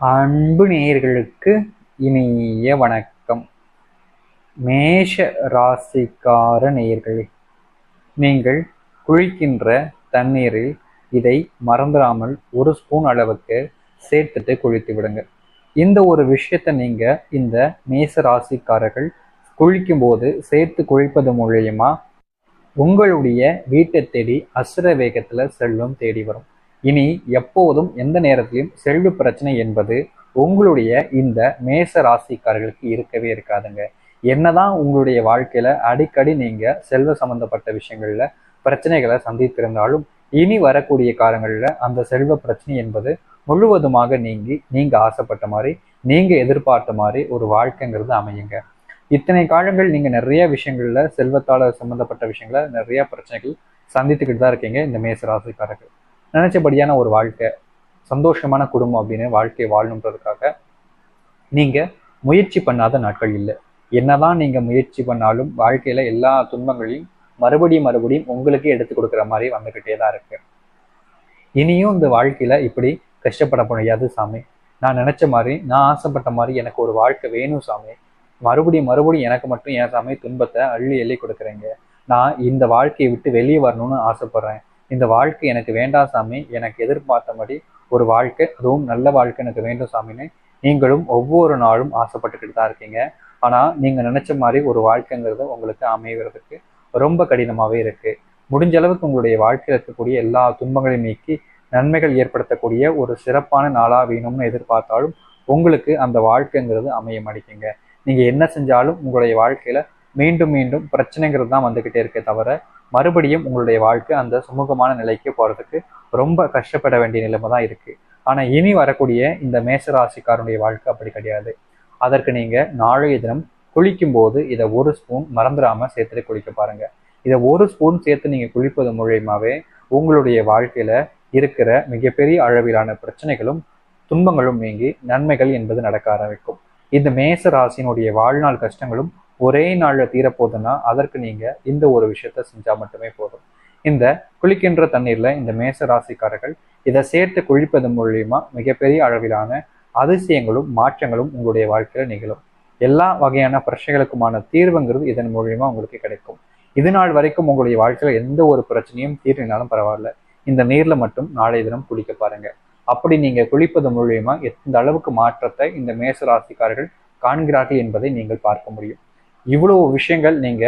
அன்பு நேயர்களுக்கு இனிய வணக்கம். மேஷ ராசிக்கார நேயர்களே நீங்கள் குளிக்கின்ற தண்ணீரில் இதை மறந்துடாமல் ஒரு ஸ்பூன் அளவுக்கு சேர்த்துட்டு குளித்து விடுங்க. இந்த ஒரு விஷயத்தை நீங்க இந்த மேச ராசிக்காரர்கள் குளிக்கும்போது சேர்த்து குளிப்பது மூலயமா உங்களுடைய வீட்டை தேடி அசுர வேகத்துல செல்வம் தேடி வரும். இனி எப்போதும் எந்த நேரத்திலும் செல்வ பிரச்சனை என்பது உங்களுடைய இந்த மேச ராசிக்காரர்களுக்கு இருக்கவே இருக்காதுங்க. என்னதான் உங்களுடைய வாழ்க்கையில அடிக்கடி நீங்க செல்வ சம்பந்தப்பட்ட விஷயங்கள்ல பிரச்சனைகளை சந்தித்திருந்தாலும் இனி வரக்கூடிய காலங்களில் அந்த செல்வ பிரச்சனை என்பது முழுவதுமாக நீங்கி நீங்க ஆசைப்பட்ட மாதிரி நீங்க எதிர்பார்த்த மாதிரி ஒரு வாழ்க்கைங்கிறது அமையுங்க. இத்தனை காலங்கள் நீங்க நிறைய விஷயங்கள்ல செல்வத்தால சம்பந்தப்பட்ட விஷயங்கள நிறைய பிரச்சனைகள் சந்தித்துக்கிட்டு தான் இருக்கீங்க இந்த மேச ராசிக்காரர்கள். நினைச்சபடியான ஒரு வாழ்க்கை சந்தோஷமான குடும்பம் அப்படின்னு வாழ்க்கையை வாழணுன்றதுக்காக நீங்க முயற்சி பண்ணாத நாட்கள் இல்லை. என்னதான் நீங்க முயற்சி பண்ணாலும் வாழ்க்கையில எல்லா துன்பங்களையும் மறுபடியும் மறுபடியும் உங்களுக்கு எடுத்து கொடுக்குற மாதிரி வந்துகிட்டே தான் இருக்கு. இனியும் இந்த வாழ்க்கையில இப்படி கஷ்டப்பட முடியாது சாமி. நான் நினைச்ச மாதிரி நான் ஆசைப்பட்ட மாதிரி எனக்கு ஒரு வாழ்க்கை வேணும் சாமி. மறுபடியும் மறுபடியும் எனக்கு மட்டும் என் சாமி துன்பத்தை அள்ளி எள்ளி கொடுக்குறீங்க? நான் இந்த வாழ்க்கையை விட்டு வெளியே வரணும்னு ஆசைப்படுறேன். இந்த வாழ்க்கை எனக்கு வேண்டாம் சாமி. எனக்கு எதிர்பார்த்தபடி ஒரு வாழ்க்கை அதுவும் நல்ல வாழ்க்கை எனக்கு வேண்டும் சாமின்னு நீங்களும் ஒவ்வொரு நாளும் ஆசைப்பட்டுக்கிட்டு தான் இருக்கீங்க. ஆனால் நீங்கள் நினச்ச மாதிரி ஒரு வாழ்க்கைங்கிறது உங்களுக்கு அமைகிறதுக்கு ரொம்ப கடினமாகவே இருக்குது முடிஞ்ச அளவுக்கு உங்களுடைய வாழ்க்கையில் இருக்கக்கூடிய எல்லா துன்பங்களையும் நீக்கி நன்மைகள் ஏற்படுத்தக்கூடிய ஒரு சிறப்பான நாளாக வேணும்னு எதிர்பார்த்தாலும் உங்களுக்கு அந்த வாழ்க்கைங்கிறது அமைய மாட்டேங்குங்க நீங்கள் என்ன செஞ்சாலும் உங்களுடைய வாழ்க்கையில் மீண்டும் மீண்டும் பிரச்சனைங்கிறது தான் வந்துக்கிட்டே இருக்கே தவிர மறுபடியும் உங்களுடைய வாழ்க்கை அந்த சுமூகமான நிலைக்கு போகிறதுக்கு ரொம்ப கஷ்டப்பட வேண்டிய நிலைமை தான் இருக்குது ஆனால் இனி வரக்கூடிய இந்த மேசராசிக்காரனுடைய வாழ்க்கை அப்படி கிடையாது. அதற்கு நீங்கள் நாளைய தினம் குளிக்கும் போது இதை ஒரு ஸ்பூன் மறந்துடாமல் சேர்த்துட்டு குளிக்க பாருங்கள் இதை ஒரு ஸ்பூன் சேர்த்து நீங்கள் குளிப்பது மூலயமாவே உங்களுடைய வாழ்க்கையில் இருக்கிற மிகப்பெரிய அளவிலான பிரச்சனைகளும் துன்பங்களும் நீங்கி நன்மைகள் என்பது நடக்க ஆரம்பிக்கும். இந்த மேச ராசியினுடைய வாழ்நாள் கஷ்டங்களும் ஒரே நாளில் தீரப்போகுதுன்னா அதற்கு நீங்கள் இந்த ஒரு விஷயத்த செஞ்சால் மட்டுமே போதும். இந்த குளிக்கின்ற தண்ணீரில் இந்த மேச ராசிக்காரர்கள் இதை சேர்த்து குளிப்பது மூலியமா மிகப்பெரிய அளவிலான அதிசயங்களும் மாற்றங்களும் உங்களுடைய வாழ்க்கையில் நிகழும். எல்லா வகையான பிரச்சனைகளுக்குமான தீர்வுங்கிறது இதன் மூலியமா உங்களுக்கு கிடைக்கும். இது நாள் வரைக்கும் உங்களுடைய வாழ்க்கையில் எந்த ஒரு பிரச்சனையும் தீர்வினாலும் பரவாயில்ல. இந்த நீர்ல மட்டும் நாளைய தினம் குளிக்க பாருங்க. அப்படி நீங்க குளிப்பது மூலியமா எந்த அளவுக்கு மாற்றத்தை இந்த மேச ராசிக்காரர்கள் காண்கிறார்கள் என்பதை நீங்கள் பார்க்க முடியும். இவ்வளவு விஷயங்கள் நீங்க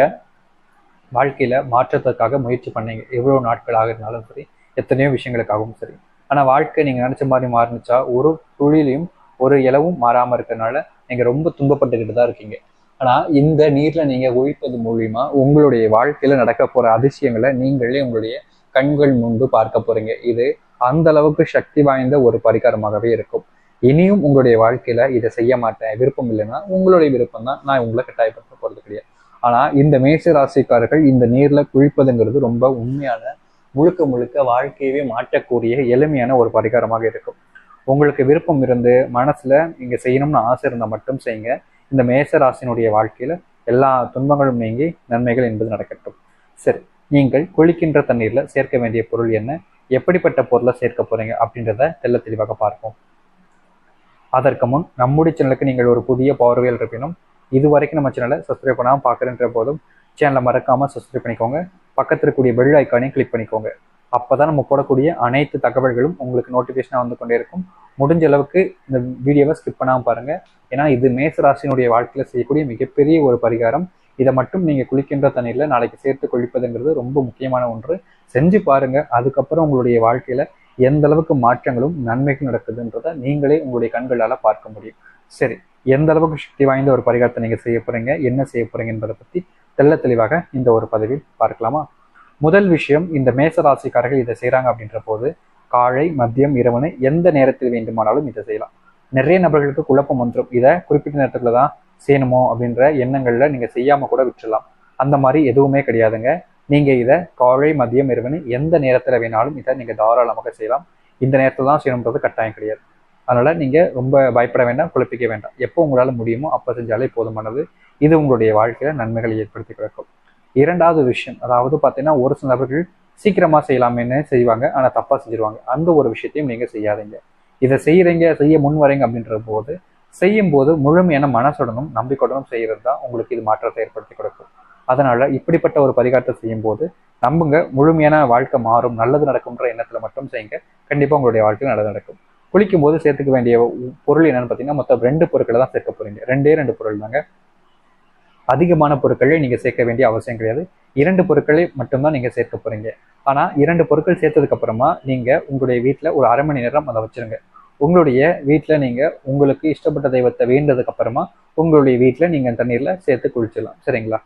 வாழ்க்கையில மாற்றத்துக்காக முயற்சி பண்ணீங்க. எவ்வளவு நாட்களாக இருந்தாலும் சரி எத்தனையோ விஷயங்களுக்காகவும் சரி. ஆனா வாழ்க்கை நீங்க நினைச்ச மாதிரி மாறுனுச்சா? ஒரு தொழிலையும் ஒரு இலவும் மாறாம இருக்கிறதுனால நீங்க ரொம்ப துன்பப்பட்டுக்கிட்டு தான் இருக்கீங்க. ஆனா இந்த நீர்ல நீங்க ஒழிப்பது மூலியமா உங்களுடைய வாழ்க்கையில நடக்க போற அதிசயங்களை நீங்களே உங்களுடைய கண்கள் முன்பு பார்க்க போறீங்க. இது அந்த அளவுக்கு சக்தி வாய்ந்த ஒரு பரிகாரமாகவே இருக்கும். இனியும் உங்களுடைய வாழ்க்கையில இதை செய்ய மாட்டேன் விருப்பம் இல்லைன்னா உங்களுடைய விருப்பம் தான். நான் உங்களை கட்டாயப்படுத்த போறது கிடையாது. ஆனா இந்த மேச ராசிக்காரர்கள் இந்த நீர்ல குளிப்பதுங்கிறது ரொம்ப உண்மையான முழுக்க முழுக்க வாழ்க்கையவே மாற்றக்கூடிய எளிமையான ஒரு பரிகாரமாக இருக்கும். உங்களுக்கு விருப்பம் இருந்து மனசுல நீங்க செய்யணும்னு ஆசை இருந்தால் மட்டும் செய்யுங்க. இந்த மேச ராசினுடைய வாழ்க்கையில எல்லா துன்பங்களும் நீங்கி நன்மைகள் என்பது நடக்கட்டும். சரி நீங்கள் குளிக்கின்ற தண்ணீர்ல சேர்க்க வேண்டிய பொருள் என்ன? எப்படிப்பட்ட பொருளை சேர்க்க போறீங்க அப்படின்றத தெல்ல தெளிவாக பார்ப்போம். அதற்கு முன் நம்முடைய சேனலுக்கு நீங்கள் ஒரு புதிய பார்வையில் இருப்பினும் இது வரைக்கும் நம்ம சேனலை சப்ஸ்கிரைப் பண்ணாமல் பார்க்குறன்ற போதும் சேனலை மறக்காமல் சப்ஸ்கிரைப் பண்ணிக்கோங்க. பக்கத்தில் இருக்கக்கூடிய பெல் ஐக்கானையும் கிளிக் பண்ணிக்கோங்க. அப்போ தான் நம்ம போடக்கூடிய அனைத்து தகவல்களும் உங்களுக்கு நோட்டிஃபிகேஷனாக வந்து கொண்டே இருக்கும். முடிஞ்ச அளவுக்கு இந்த வீடியோவை ஸ்கிப் பண்ணாமல் பாருங்கள் ஏன்னா இது மேசராசினுடைய வாழ்க்கையில் செய்யக்கூடிய மிகப்பெரிய ஒரு பரிகாரம். இதை மட்டும் நீங்கள் குளிக்கின்ற தண்ணீரில் நாளைக்கு சேர்த்து குளிப்பதுங்கிறது ரொம்ப முக்கியமான ஒன்று. செஞ்சு பாருங்கள் அதுக்கப்புறம் உங்களுடைய வாழ்க்கையில் எந்த அளவுக்கு மாற்றங்களும் நன்மைகள் நடக்குதுன்றத நீங்களே உங்களுடைய கண்களால் பார்க்க முடியும். சரி எந்த அளவுக்கு சக்தி வாய்ந்த ஒரு பரிகாரத்தை நீங்கள் செய்ய போகிறீங்க என்ன செய்ய போகிறீங்க என்பதை பற்றி தெள்ள தெளிவாக இந்த ஒரு பதவியில் பார்க்கலாமா? முதல் விஷயம் இந்த மேச ராசிக்காரர்கள் இதை செய்கிறாங்க அப்படின்ற போது காலை மதியம் இரவுன்னு எந்த நேரத்தில் வேண்டுமானாலும் இதை செய்யலாம். நிறைய நபர்களுக்கு குழப்பம் வந்துடும் இதை குறிப்பிட்ட நேரத்தில் தான் செய்யணுமோ அப்படின்ற எண்ணங்களில் நீங்கள் செய்யாமல் கூட விட்டுடலாம் அந்த மாதிரி எதுவுமே கிடையாதுங்க. நீங்க இதை காலை மதியம் இரவுன்னு எந்த நேரத்தில் வேணாலும் இதை நீங்க தாராளமாக செய்யலாம். இந்த நேரத்தில் தான் செய்யணுன்றது கட்டாயம் கிடையாது. அதனால நீங்க ரொம்ப பயப்பட வேண்டாம் குழப்பிக்க வேண்டாம். எப்போ உங்களால முடியுமோ அப்போ செஞ்சாலே போதுமானது. இது உங்களுடைய வாழ்க்கையில நன்மைகளை ஏற்படுத்தி கொடுக்கும். இரண்டாவது விஷயம் அதாவது பார்த்தீங்கன்னா ஒரு சில நபர்கள் சீக்கிரமா செய்யலாமேன்னு செய்வாங்க ஆனா தப்பாக செஞ்சிருவாங்க. அந்த ஒரு விஷயத்தையும் நீங்க செய்யாதீங்க. இதை செய்யறீங்க செய்ய முன் வரீங்க அப்படின்ற போது செய்யும் போது முழுமையான மனசுடனும் நம்பிக்கையுடனும் செய்யறது தான் உங்களுக்கு இது மாற்றத்தை ஏற்படுத்தி கொடுக்கும். அதனால இப்படிப்பட்ட ஒரு பரிகாரத்தை செய்யும் போது நம்புங்க முழுமையான வாழ்க்கை மாறும் நல்லது நடக்கும்ன்ற எண்ணத்துல மட்டும் செய்யுங்க. கண்டிப்பா உங்களுடைய வாழ்க்கையில் நல்லது நடக்கும். குளிக்கும் போது சேர்த்துக்க வேண்டிய பொருள் என்னன்னு பார்த்தீங்கன்னா மொத்தம் ரெண்டு பொருட்களை தான் சேர்க்க போறீங்க. ரெண்டே ரெண்டு பொருள் தாங்க. அதிகமான பொருட்களை நீங்க சேர்க்க வேண்டிய அவசியம் கிடையாது. இரண்டு பொருட்களை மட்டும்தான் நீங்க சேர்க்க போறீங்க. ஆனா இரண்டு பொருட்கள் சேர்த்ததுக்கு அப்புறமா நீங்க உங்களுடைய வீட்டுல ஒரு அரை மணி நேரம் அதை வச்சிருங்க. உங்களுடைய வீட்டுல நீங்க உங்களுக்கு இஷ்டப்பட்ட தெய்வத்தை வேண்டதுக்கு அப்புறமா உங்களுடைய வீட்டுல நீங்க தண்ணீர்ல சேர்த்து குளிச்சிடலாம். சரிங்களா?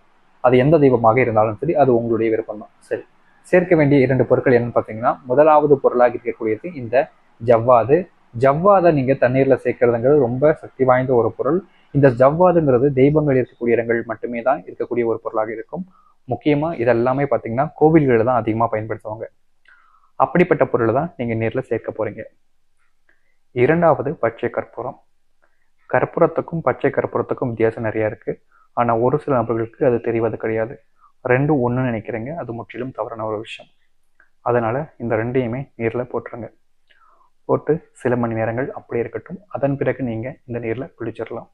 அது எந்த தெய்வமாக இருந்தாலும் சரி அது உங்களுடைய விருப்பம் தான் சரி. சேர்க்க வேண்டிய இரண்டு பொருட்கள் என்னன்னு பார்த்தீங்கன்னா முதலாவது பொருளாக இருக்கக்கூடியது இந்த ஜவ்வாது. ஜவ்வாதை நீங்க தண்ணீர்ல சேர்க்கறதுங்கிறது ரொம்ப சக்தி வாய்ந்த ஒரு பொருள். இந்த ஜவ்வாதுங்கிறது தெய்வங்கள் இருக்கக்கூடிய இடங்கள் மட்டுமே தான் இருக்கக்கூடிய ஒரு பொருளாக இருக்கும். முக்கியமா இதெல்லாமே பார்த்தீங்கன்னா கோவில்களில் தான் அதிகமாக பயன்படுத்துவாங்க. அப்படிப்பட்ட பொருளை தான் நீங்க நேரில் சேர்க்க போறீங்க. இரண்டாவது பச்சை கற்பூரம். கற்பூரத்துக்கும் பச்சை கற்பூரத்துக்கும் வித்தியாசம் நிறைய இருக்கு. ஆனால் ஒரு சில நபர்களுக்கு அது தெரிவது கிடையாது. ரெண்டும் ஒன்று நினைக்கிறீங்க அது முற்றிலும் தவறான ஒரு விஷயம். அதனால் இந்த ரெண்டையுமே நீரில் போட்டுருங்க. போட்டு சில மணி நேரங்கள் அப்படியே இருக்கட்டும். அதன் பிறகு நீங்கள் இந்த நீரில் குளிச்சிடலாம்.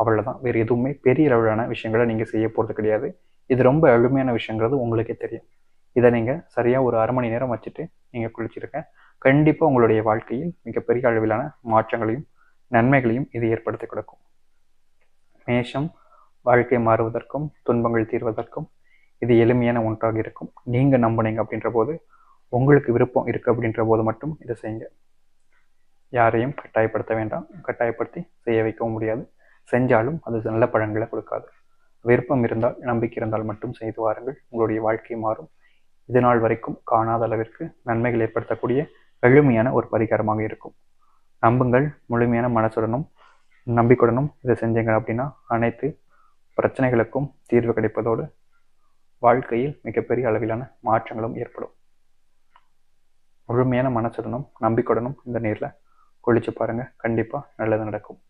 அவ்வளோதான் வேறு எதுவுமே பெரிய அளவிலான விஷயங்களை நீங்கள் செய்ய போகிறது கிடையாது. இது ரொம்ப எளிமையான விஷயங்கிறது உங்களுக்கே தெரியும். இதை நீங்கள் சரியாக ஒரு அரை மணி நேரம் வச்சுட்டு நீங்கள் குளிச்சிருக்க கண்டிப்பாக உங்களுடைய வாழ்க்கையில் மிகப்பெரிய அளவிலான மாற்றங்களையும் நன்மைகளையும் இது ஏற்படுத்தி கொடுக்கும். மேஷம் வாழ்க்கை மாறுவதற்கும் துன்பங்கள் தீர்வதற்கும் இது எளிமையான ஒன்றாக இருக்கும். நீங்கள் நம்புனீங்க அப்படின்ற போது உங்களுக்கு விருப்பம் இருக்கு அப்படின்ற போது மட்டும் இதை செய்யுங்க. யாரையும் கட்டாயப்படுத்த வேண்டாம். கட்டாயப்படுத்தி செய்ய வைக்கவும் முடியாது. செஞ்சாலும் அது நல்ல பழங்களை கொடுக்காது. விருப்பம் இருந்தால் நம்பிக்கை இருந்தால் மட்டும் செய்து வாருங்கள். உங்களுடைய வாழ்க்கை மாறும். இது நாள் வரைக்கும் காணாத அளவிற்கு நன்மைகள் ஏற்படுத்தக்கூடிய எளிமையான ஒரு பரிகாரமாக இருக்கும். நம்புங்கள். முழுமையான மனசுடனும் நம்பிக்கையுடனும் இதை செஞ்சீங்க அப்படின்னா அனைத்து பிரச்சனைகளுக்கும் தீர்வு கிடைப்பதோடு வாழ்க்கையில் மிகப்பெரிய அளவிலான மாற்றங்களும் ஏற்படும். முழுமையான மனசுடனும் நம்பிக்கையுடனும் இந்த நீரில் குளிச்சு பாருங்க. கண்டிப்பா நல்லது நடக்கும்.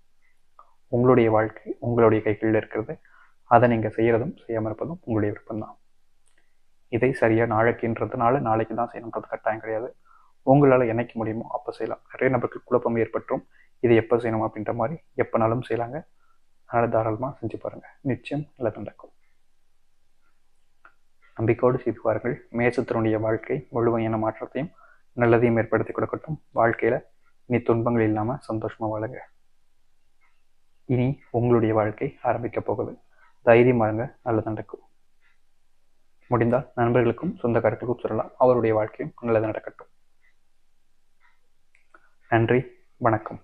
உங்களுடைய வாழ்க்கை உங்களுடைய கைகளில் இருக்கிறது. அதை நீங்க செய்யறதும் செய்யாமல் இருப்பதும் உங்களுடைய விருப்பம்தான். இதை சரியா நாளைக்குன்றதுனால நாளைக்கு தான் செய்யணுன்றது கட்டாயம் கிடையாது. உங்களால் என்னைக்கு முடியுமோ அப்போ செய்யலாம். நிறைய நபருக்கு குழப்பம் ஏற்பட்டும் இதை எப்போ செய்யணும் அப்படின்ற மாதிரி எப்போனாலும் செய்யலாங்க. அதனால் தாராளமாக செஞ்சு பாருங்க. நிச்சயம் நல்லது நடக்கும். நம்பிக்கையோடு செய்து பாருங்கள். மேசத்தினுடைய வாழ்க்கை முழுமையான மாற்றத்தையும் நல்லதையும் ஏற்படுத்தி கொடுக்கட்டும். வாழ்க்கையில இனி துன்பங்கள் இல்லாம சந்தோஷமா வாழுங்க. இனி உங்களுடைய வாழ்க்கை ஆரம்பிக்க போகுது. தைரியம் இருங்க. நல்லது நடக்கும். முடிந்தால் நண்பர்களுக்கும் சொந்தக்காரர்களுக்கும் சொல்லலாம். அவருடைய வாழ்க்கையும் நல்லது நடக்கட்டும். நன்றி. வணக்கம்.